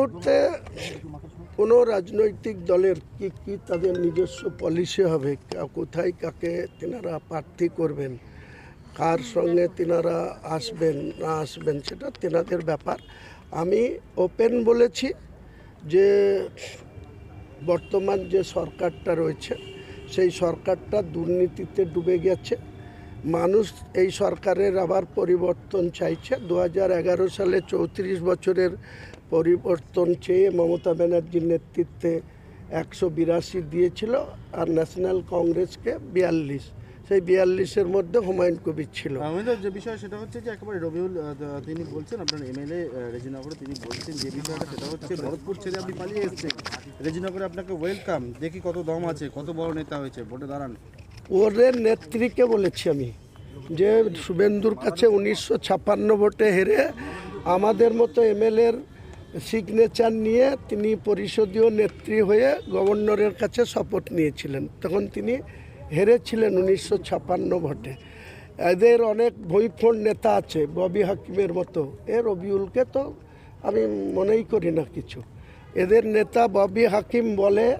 মুহূর্তে কোনো রাজনৈতিক দলের কি কি তাদের নিজস্ব পলিসি হবে? কোথায় কাকে তেনারা প্রার্থী করবেন? কার সঙ্গে তেনারা আসবেন, না আসবেন, সেটা তেনাদের ব্যাপার। আমি ওপেন বলেছি যে বর্তমান যে সরকারটা রয়েছে, সেই সরকারটা দুর্নীতিতে ডুবে গেছে। মানুষ এই সরকারের আবার পরিবর্তন চাইছে। দু সালে চৌত্রিশ বছরের পরিবর্তন চেয়ে মমতা ব্যানার্জির নেতৃত্বে একশো বিরাশি দিয়েছিল আর ন্যাশনাল কংগ্রেসকে বিয়াল্লিশ। সেই বিয়াল্লিশের মধ্যে হুমায়ুন কবির ছিল। আমাদের যে বিষয় সেটা হচ্ছে যে একেবারে রবিউল তিনি বলছেন আপনার এমএলএ রেজিনগরে তিনি বলছেন যে বিষয়টা সেটা হচ্ছে ভরতপুর ছেড়ে আপনি পালিয়ে এসেছেন। রেজিনগরে আপনাকে ওয়েলকাম দেখি কত দম আছে কত বড় নেতা হয়েছে ভোটে দাঁড়ান। ওদের নেত্রীকে বলেছি আমি যে শুভেন্দুর কাছে উনিশশো ছাপ্পান্ন ভোটে হেরে আমাদের মতো এমএলএর সিগনেচার নিয়ে তিনি পরিষদীয় নেত্রী হয়ে গভর্নরের কাছে শপথ নিয়েছিলেন। তখন তিনি হেরেছিলেন উনিশশো ছাপান্ন ভোটে। এদের অনেক ভৈফোন নেতা আছে, ববি হাকিমের মতো। এ রবিউলকে তো আমি মনেই করি না কিছু। এদের নেতা ববি হাকিম বলে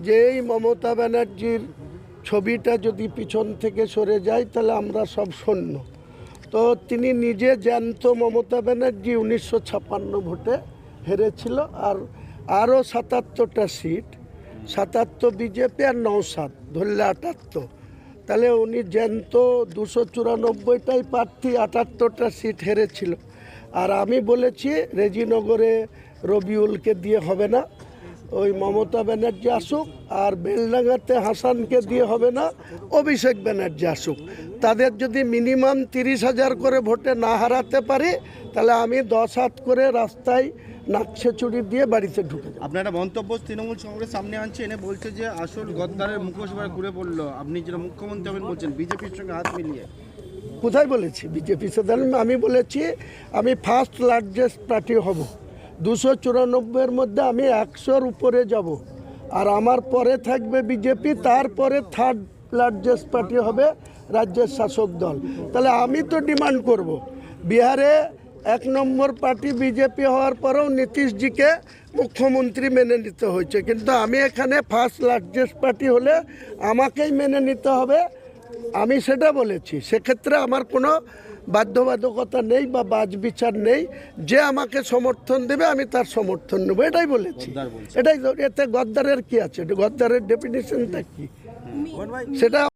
যে, এই মমতা ব্যানার্জির ছবিটা যদি পিছন থেকে সরে যায়, তাহলে আমরা সব শূন্য তো তিনি নিজে জ্যান্ত মমতা ব্যানার্জি উনিশশো ছাপ্পান্ন ভোটে হেরেছিল আর আরও সাতাত্তরটা সিট, সাতাত্তর বিজেপি আর নৌসাদ, ধরলে আটাত্তর। তাহলে উনি জ্যান্ত দুশো চুরানব্বইটাই প্রার্থী, আটাত্তরটা সিট হেরেছিল। আর আমি বলেছি, রেজিনগরে রবিউলকে দিয়ে হবে না। ওই মমতা ব্যানার্জি আসুক আর বেলডাঙ্গাতে হাসানকে দিয়ে হবে না অভিষেক ব্যানার্জি আসুক। তাদের যদি মিনিমাম তিরিশ হাজার করে ভোটে না হারাতে পারি তাহলে আমি দশ হাত করে রাস্তায় নাকছে চুরি দিয়ে বাড়িতে ঢুকে আপনার একটা মন্তব্য তৃণমূল কংগ্রেস সামনে আনছে এনে বলছে যে আসল গদ্দারের মুখোশ এবার ঘুরে পড়ল। আপনি যেটা মুখ্যমন্ত্রী হবেন বলছেন বিজেপির সঙ্গে হাত মিলিয়ে। কোথায় বলেছি? বিজেপি সাথে আমি বলেছি আমি ফার্স্ট লার্জেস্ট পার্টি হব। দুশো চুরানব্বইয়ের মধ্যে আমি একশোর উপরে যাব। আর আমার পরে থাকবে বিজেপি, তারপরে থার্ড লার্জেস্ট পার্টি হবে রাজ্যের শাসক দল। তাহলে আমি তো ডিমান্ড করব। বিহারে এক নম্বর পার্টি বিজেপি হওয়ার পরেও নীতিশজিকে মুখ্যমন্ত্রী মেনে নিতে হয়েছে। কিন্তু আমি এখানে ফার্স্ট লার্জেস্ট পার্টি হলে আমাকেই মেনে নিতে হবে। আমি সেটা বলেছি। সেক্ষেত্রে আমার কোনো বাধ্যবাধকতা নেই বা বাজ বিচার নেই যে আমাকে সমর্থন দেবে আমি তার সমর্থন নেব এটাই বলেছি। এটাই এতে গদ্দারের কি আছে? গদ্দারের ডেফিনেশনটা কি? সেটা